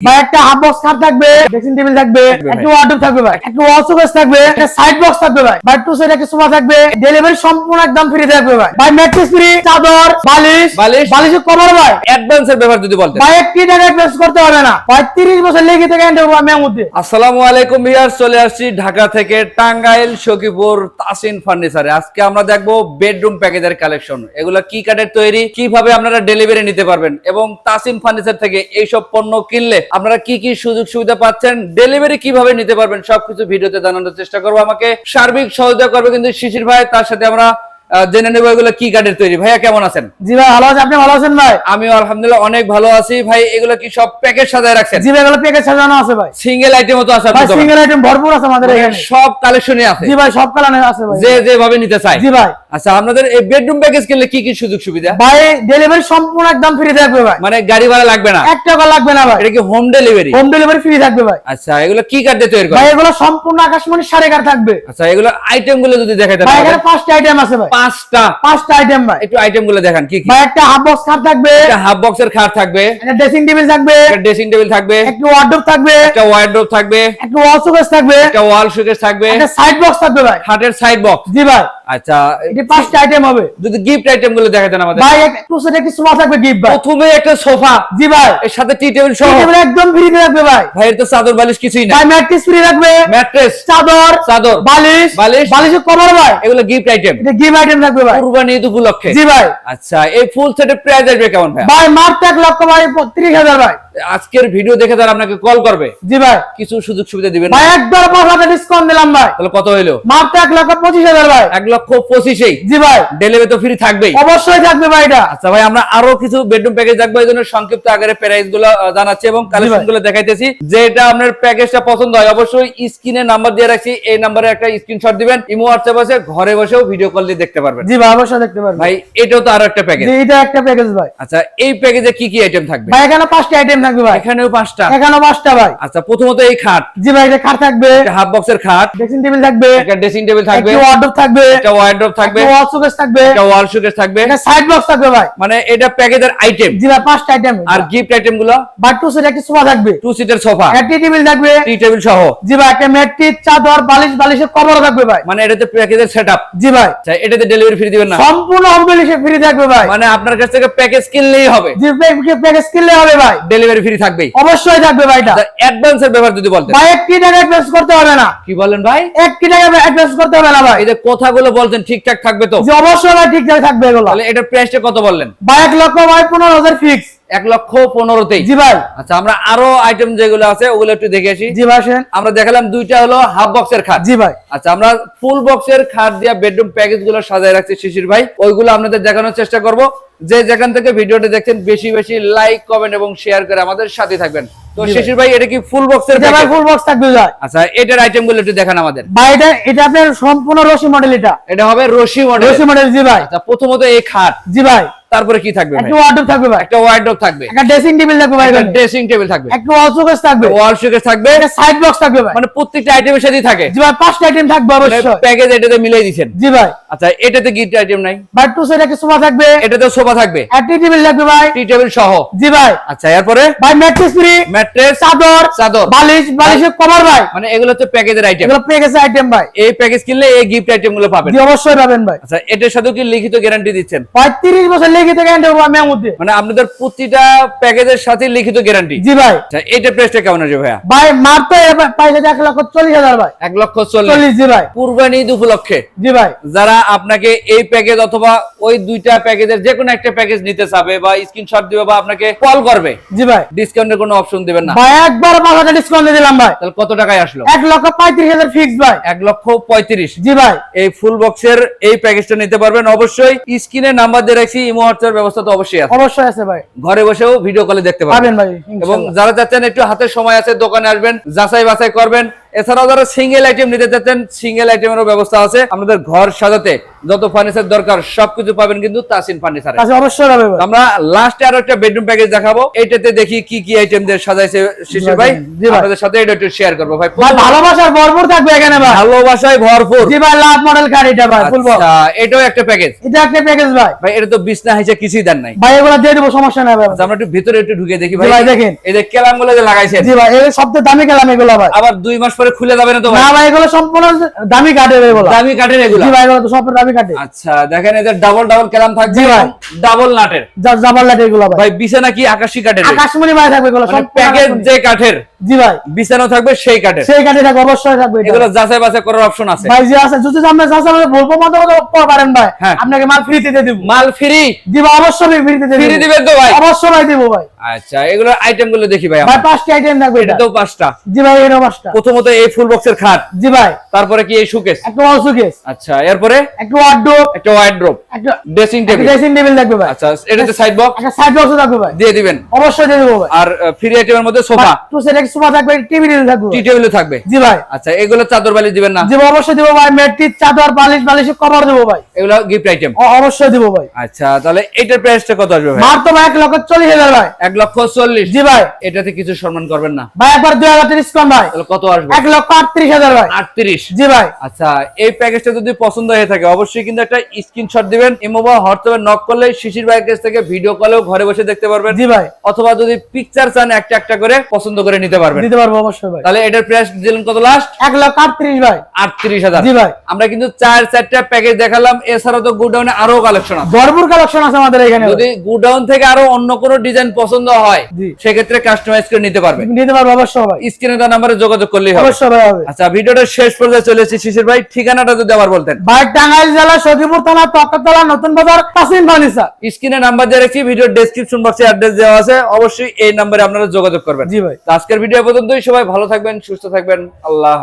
ভাই একটা half box খাট থাকবে ড্রেসিং টেবিল থাকবে থাকবে একটা ওয়ার্ডরোব থাকবে ভাই একটা ওয়াল শোকেস থাকবে একটা সাইড বক্স থাকবে ভাই। ভাই টু সাইড একটা সোফা থাকবে ডেলিভারি সম্পূর্ণ একদম ফ্রি থাকবে ভাই। ভাই ম্যাট্রেস ফ্রি চাদর বালিশ বালিশ। বালিশের কভার ভাই। অ্যাডভান্সের ব্যাপার যদি বলতেন। ভাই একটি টাকা ইনভেস্ট করতে হবে না। ভাই 30 বছর লেগে থেকে এন্ড আমি মধ্যে আসসালামু আলাইকুম ভিউয়ার্স চলে আসছি ঢাকা থেকে টাঙ্গাইল সখীপুর তাসিন ফার্নিচারে আজকে আমরা দেখব বেডরুম প্যাকেজের কালেকশন এগুলো কি কাঠের তৈরি? কীভাবে আপনারা ডেলিভারি নিতে পারবেন? এবং তাসিন ফার্নিচার থেকে এইসব পণ্য কিনলে আপনারা কি কি সুযোগ সুবিধা পাচ্ছেন ডেলিভারি কীভাবে নিতে পারবেন সবকিছু ভিডিওতে জানানোর চেষ্টা করব। আমাকে সার্বিক সহযোগিতা করবে কিন্তু শিশির ভাই তার সাথে আমরা জেনে নেব এগুলো কি কাঠের তৈরি। ভাইয়া কেমন আছেন? জি ভাই ভালো আছে। আপনি ভালো আছেন ভাই? আমিও আলহামদুলিল্লাহ অনেক ভালো আছি। ভাই এগুলো কি সব প্যাকেজ সাজায় রাখছেন? জি ভাই এগুলো প্যাকেজ সাজানো আছে ভাই। সিঙ্গেল আইটেমও তো আছে ভাই সিঙ্গেল আইটেম ভরপুর আছে আমাদের মানে এখানে। সব কালেকশনই আছে। জি ভাই সব কালার আছে ভাই। যে যেভাবে নিতে চায়। জি ভাই। আচ্ছা আপনাদের এই বেডরুম প্যাকেজ কিনলে কি কি সুযোগ সুবিধা? ভাই ডেলিভারি সম্পূর্ণ একদম ফ্রি থাকবে ভাই। মানে গাড়ি ভাড়া লাগবে না? এক টাকা লাগবে না ভাই। এটা কি home delivery home delivery free থাকবে ভাই। আচ্ছা এগুলো কি দিয়ে তৈরি করে ভাই এগুলো সম্পূর্ণ আকাশমণি সাড়ে কার থাকবে। আচ্ছা এগুলো আইটেমগুলো যদি দেখাইতে ভাই এখানে পাঁচটা আইটেম আছে ভাই। পাঁচটা? পাঁচটা আইটেম ভাই। একটু আইটেমগুলো দেখান কি কি? ভাই একটা হাফ বক্স খাট থাকবে। একটা হাফ বক্সের খাট থাকবে। একটা ড্রেসিং টেবিল থাকবে। একটা ড্রেসিং টেবিল থাকবে। একটা ওয়ার্ডরোব থাকবে। একটা ওয়ার্ডরোব থাকবে। একটা ওয়াল শোকেস থাকবে। একটা ওয়াল শোকেস থাকবে। একটা সাইড বক্স থাকবে ভাই। খাটের সাইড বক্স জি ভাই। আচ্ছা এটি পাঁচটা আইটেম হবে। যদি গিফট আইটেমগুলো দেখাতেন আমাদের। ভাই একটি সোফা থাকবে গিফট ভাই। প্রথমে একটা সোফা। জি ভাই। এর সাথে টি টেবিল সহ। টেবিল একদম ফ্রি থাকবে ভাই। ভাইয়ের তো চাদর বালিশ কিছুই না ভাই ম্যাট্রেস ফ্রি থাকবে। ম্যাট্রেস চাদর চাদর। বালিশ। বালিশ। বালিশের কভার ভাই। এগুলো গিফট আইটেম এটা গিফট আইটেম থাকবে ভাই। কুরবানি ঈদ উপলক্ষে। জি ভাই। আচ্ছা এই ফুল সেটের প্রাইস আসবে কেমন ভাই? ভাই মাত্র এক লক্ষ ভাই ত্রিশ হাজার ভাই। আজকের ভিডিও দেখে তারা আপনাকে কল করবে। জি ভাই। কিছু সুযোগ সুবিধা দিবেন ভাই একদম পাঁচ হাজার ডিসকাউন্ট দিলাম ভাই। তাহলে কত হইল? মাত্র এক লক্ষ পঁচিশ হাজার ভাই। এক লক্ষ পঁচিশেই। জি ভাই। ডেলিভারি তো ফ্রি থাকবেই। অবশ্যই থাকবে ভাই এটা। আচ্ছা ভাই আমরা আরও কিছু বেডরুম প্যাকেজ দেখব এই জন্য সংক্ষিপ্ত আকারে প্রাইসগুলো জানাচ্ছি এবং কালেকশনগুলো দেখাইতেছি। যে এটা আপনার প্যাকেজটা পছন্দ হয় অবশ্যই স্ক্রিনে নাম্বার দিয়ে রাখছি। এই নাম্বারে একটা স্ক্রিনশট দিবেন। ইমো হোয়াটসঅ্যাপ আছে ঘরে বসেও ভিডিও কল দিয়ে দেখতে পারবেন। জি ভাই অবশ্যই দেখতে পারবেন। ভাই এটাও তো আরও একটা প্যাকেজ এটা একটা প্যাকেজ ভাই। আচ্ছা এই প্যাকেজে কি কি আইটেম থাকবে? ভাই এখানে পাঁচটা আইটেম থাকবে ভাই? এখানেও পাঁচটা। এখানে পাঁচটা ভাই। আচ্ছা প্রথমত এই খাট। জি ভাই এটা খাট থাকবে। হাফ বক্সের খাট। ড্রেসিং টেবিল থাকবে। একটা ড্রেসিং টেবিল থাকবে। একটা ওয়ার্ডরোব থাকবে। একটা ওয়ার্ড্রপ থাকবে। একটা ওয়াল শোকেস থাকবে। একটা ওয়াল শোকেস থাকবে। একটা সাইড বক্স থাকবে ভাই। মানে এটা প্যাকেজের আইটেম জি ভাই পাঁচটা আইটেম আর গিফট আইটেমগুলো? ভাই টু সেট একটা সোফা থাকবে। টু সিটের সোফা একটা টেবিল থাকবে। টি টেবিল সহ। জি ভাই একটা ম্যাট্রিক চাদর বালিশ বালিশের কভারও থাকবে ভাই। মানে এটাতে প্যাকেজের সেটআপ জি ভাই। আচ্ছা এটাতে ডেলিভারি ফ্রি দিবেন না? সম্পূর্ণ হোম ডেলিভারি ফ্রি থাকবে ভাই। মানে আপনার কাছ থেকে প্যাকেজ কিনলেই হবে। জি প্যাকেজ কিনলে হবে ভাই। ডেলিভারি ফ্রি থাকবে অবশ্যই থাকবে ভাই এটা অ্যাডভান্সের ব্যাপার যদি বলতেন। ভাই কি টাকা অ্যাডভান্স করতে হবে না। কি বলেন ভাই? একটি টাকা অ্যাডভান্স করতে হবে না ভাই। এই যে কথাগুলো বলছেন ঠিকঠাক থাকবে তো? যে অবশ্যই ভাই ঠিকঠাক থাকবে এগুলো। তাহলে এটার প্রাইসটা কত বললেন? ভাই এক লক্ষ ভাই পনেরো হাজার ফিক্স এক লক্ষ পনেরোতেই। জি ভাই। আচ্ছা আমরা আরও আইটেম যেগুলো আছে ওগুলো একটু দেখে আসি। জি ভাই আমরা দেখালাম দুইটা হলো হাফ বক্সের খাট। জি ভাই। আচ্ছা আমরা ফুল বক্সের খাট দিয়া বেডরুম প্যাকেজগুলো সাজায় রাখছি শিশির ভাই। ওইগুলো আপনাদের দেখানোর চেষ্টা করব। যে যেখান থেকে ভিডিওটা দেখছেন বেশি বেশি লাইক কমেন্ট এবং শেয়ার করে আমাদের সাথে থাকবেন। তো শিশির ভাই এটা কি ফুল বক্সের ভাই ফুল বক্স থাকবে ভাই। আচ্ছা এটার আইটেমগুলো একটু দেখান আমাদের। ভাই এটা এটা আপনার সম্পূর্ণ রশি মডেল এটা। এটা হবে রশি মডেল রশি মডেল জি ভাই। আচ্ছা প্রথমত এই খাট। জি ভাই। তারপরে কি থাকবে একটা ওয়ার্ডরোব থাকবে ভাই। একটা ওয়ার্ডরোব থাকবে। একটা ড্রেসিং টেবিল থাকবে ভাই একটা ড্রেসিং টেবিল থাকবে। একটা ওয়াল শোকেস থাকবে। ওয়াল শোকেস থাকবে। একটা সাইড বক্স থাকবে ভাই। মানে প্রত্যেকটা আইটেমের সাথেই থাকে। জি ভাই পাঁচটা আইটেম থাকবে অবশ্যই। প্যাকেজ এটাতে মিলাই দিচ্ছেন জি ভাই। আচ্ছা এটাতে গিফট আইটেম নাই? ভাই টু সেট একটা সোফা থাকবে। এটাতে সোফা থাকবে। একটা টেবিল থাকবে ভাই। টি টেবিল সহ। জি ভাই। আচ্ছা এরপরে? ভাই ম্যাট্রেস ফ্রি ম্যাট্রেস চাদর চাদর। বালিশ বালিশের কভার ভাই। মানে এগুলো হচ্ছে প্যাকেজের আইটেম এগুলো প্যাকেজ আইটেম ভাই। এই প্যাকেজ কিনলে এই গিফট আইটেমগুলো পাবেন। জি অবশ্যই পাবেন ভাই। আচ্ছা এটার সাথেও কি লিখিত গ্যারান্টি দিচ্ছেন? ভাই তিরিশ বছর লেগে থেকে এন্ড আমি মধ্যে মানে আপনাদের প্রতিটা প্যাকেজের সাথে লিখিত গ্যারান্টি জি ভাই। আচ্ছা এইটার প্রাইসটা কেমন আছে ভাইয়া? ভাই মার তো এবার পাইলে এক লক্ষ চল্লিশ হাজার ভাই। এক লক্ষ চল্লিশ। জি ভাই। কুরবানি ঈদ উপলক্ষে। জি ভাই। যারা আপনাকে এই প্যাকেজ অথবা ওই দুইটা প্যাকেজের যে কোনো একটা প্যাকেজ নিতে চাবে বা স্ক্রিনশট দিবে বা আপনাকে কল করবে জি ভাই। ডিসকাউন্টের কোনো অপশন দিবেন না। ভাই একবার পাঁচ হাজার ডিসকাউন্ট দিলাম ভাই। তাহলে কত টাকায় আসলো? এক লক্ষ পঁয়ত্রিশ হাজার ফিক্স ভাই। এক লক্ষ পঁয়ত্রিশ। জি ভাই। এই ফুল বক্সের এই প্যাকেজটা নিতে পারবেন। অবশ্যই স্ক্রিনে নাম্বার দিয়ে রাখছি ইমো হোয়াটসঅ্যাপ ব্যবস্থা তো অবশ্যই আছে। অবশ্যই আছে ভাই। ঘরে বসেও ভিডিও কলে দেখতে পাবেন পারবেন ভাই এবং যারা চাচ্ছেন একটু হাতে সময় আছে দোকানে আসবেন যাচাই বাছাই করবেন। এছাড়াও যারা সিঙ্গেল আইটেম নিতে চাচ্ছেন সিঙ্গেল আইটেমেরও ব্যবস্থা আছে। আমাদের ঘর সাজাতে যত ফার্নিচার দরকার সবকিছু পাবেন কিন্তু তাসিন ফার্নিচারে অবশ্যই আমরা লাস্টে আরও একটা বেডরুম প্যাকেজ দেখাবো। এটাতে দেখি কি কি আইটেম দিয়ে সাজাইছে শিশির ভাই। আপনাদের সাথে এটা একটু শেয়ার করব ভাই। ভালোবাসার ভরপুর থাকবে এখানে ভাই। ভালোবাসায় ভরপুর। জি ভাই লাভ মডেল কার এটা ভাই ফুল আচ্ছা এটাও একটা প্যাকেজ এটা একটা প্যাকেজ ভাই। ভাই এটা তো বিছনা হিসেবে কিছুই দেন নাই। ভাই এগুলো দিয়ে দেবো সমস্যা নাই ভাই। আচ্ছা, আমরা একটু ভিতরে একটু ঢুকে দেখি ভাই, দেখেন। এই যে কেলামগুলো যে লাগাইছেন। জি ভাই এই সবচেয়ে দামি কেলাম এগুলো ভাই। আবার দুই মাস পরে খুলে যাবে না তো ভাই? না ভাই এগুলো সম্পূর্ণ দামি কাঠের এগুলো। দামি কাঠের এগুলো? জি ভাই এগুলো তো সম্পূর্ণ দামি কাঠের। আচ্ছা দেখেন এদের ডাবল ডাবল কেলাম থাকবে জি ভাই। ডাবল নাটের। যা নাটের এগুলো ভাই। ভাই বিছানা কি আকাশী কাঠের? আকাশমণি ভাই থাকবে এগুলো সব প্যাকেজ যে কাঠের। জি ভাই। বিছানা থাকবে সেই কাঠের। সেই কাঠে থাকবে অবশ্যই থাকবে এগুলো যাচাই বাছাই করার অপশন আছে। ভাই যে আছে যদি আপনি যাচ্ছে আমাদের বলব মতো পারেন ভাই। হ্যাঁ। আপনাকে মাল দিয়ে দিব। মাল ফ্রি জি ভাই অবশ্যই ফ্রিতে দিয়ে ফ্রি দিবেন তো ভাই? অবশ্যই ভাই দিব ভাই। আচ্ছা এগুলোর আইটেমগুলো দেখি ভাই ভাই। পাঁচটি আইটেম থাকবে এটা। এটাতেও পাঁচটা। জি ভাই পাঁচটা। প্রথমত এই ফুল বক্সের খাট। জি ভাই। তারপরে কি এই সুকেস একটা ওয়াল সুকেস আচ্ছা এরপরে? একটা ওয়ার্ডরোব একটা ওয়াইড ড্রপ একটা ড্রেসিং টেবিল ড্রেসিং টেবিল থাকবে ভাই। আচ্ছা এটাতে সাইড বক্স একটা সাইড বক্স থাকবে ভাই। দিয়ে দিবেন। অবশ্যই দিয়ে দেবো ভাই। আর ফ্রি আইটেমের মধ্যে সোফা। টু সেট এক সোফা থাকবে টিভি থাকবে। টি টেবিলও থাকবে? জি ভাই। আচ্ছা এগুলো চাদর বালি দিবেন না? জি অবশ্যই দিব ভাই। মেট্রিক চাদর বালিশ বালিশ কভার দেবো ভাই। এগুলো গিফট আইটেম অবশ্যই দিব ভাই। আচ্ছা তাহলে এটার প্রাইসটা কত আসবে ভাই? মার তো লক্ষ চল্লিশ হাজার ভাই। এক লক্ষ চল্লিশ। জি ভাই। এটাতে কিছু সম্মান করবেন না? ভাই একবার ডিসকাউন্ট ভাই। তাহলে কত আসবে? লক্ষ আটত্রিশ হাজার ভাই। আটত্রিশ। জি ভাই। আচ্ছা এই প্যাকেজটা যদি পছন্দ হয়ে থাকে অবশ্যই কিন্তু একটা স্ক্রিনশট দিবেন ইমো বা হোয়াটসঅ্যাপে নক করলে শিশির ভাইয়ের কাছ থেকে ভিডিও কলেও ঘরে বসে দেখতে পারবেন। জি ভাই। অথবা যদি পিকচার চান একটা একটা করে পছন্দ করে নিতে পারবেন? দিতে পারব অবশ্যই ভাই। তাহলে এটার প্রাইস দিলেন কত লাস্ট এক লক্ষ আটত্রিশ ভাই। আটত্রিশ হাজার। জি ভাই। আমরা কিন্তু চার চারটা প্যাকেজ দেখালাম এছাড়া তো গুডাউনে আরও কালেকশন আছে। ভরপুর কালেকশন আছে আমাদের এখানে যদি গুডাউন থেকে আরও অন্য কোনো ডিজাইন পছন্দ হয়। সেক্ষেত্রে কাস্টমাইজ করে নিতে পারবে। নিতে পারব অবশ্যই ভাই। স্ক্রিনে দেওয়া নাম্বারে যোগাযোগ করলেই হবে। অবশ্যই ভাই হবে। আচ্ছা ভিডিওটা শেষ পর্যায়ে চলে এসেছি। শিশির ভাই ঠিকানাটা যদি আবার বলতেন। ভাই টাঙ্গাইল জেলা সখীপুর থানা নতুন বাজার কাসিম ফার্নিচার। স্ক্রিনে নাম্বার দিয়ে রাখছি ভিডিওর ডেসক্রিপশন বক্সে অ্যাড্রেস দেওয়া আছে। অবশ্যই এই নাম্বারে আপনারা যোগাযোগ করবেন। জি ভাই। আজকের ভিডিও পর্যন্তই। সবাই ভালো থাকবেন সুস্থ থাকবেন। আল্লাহ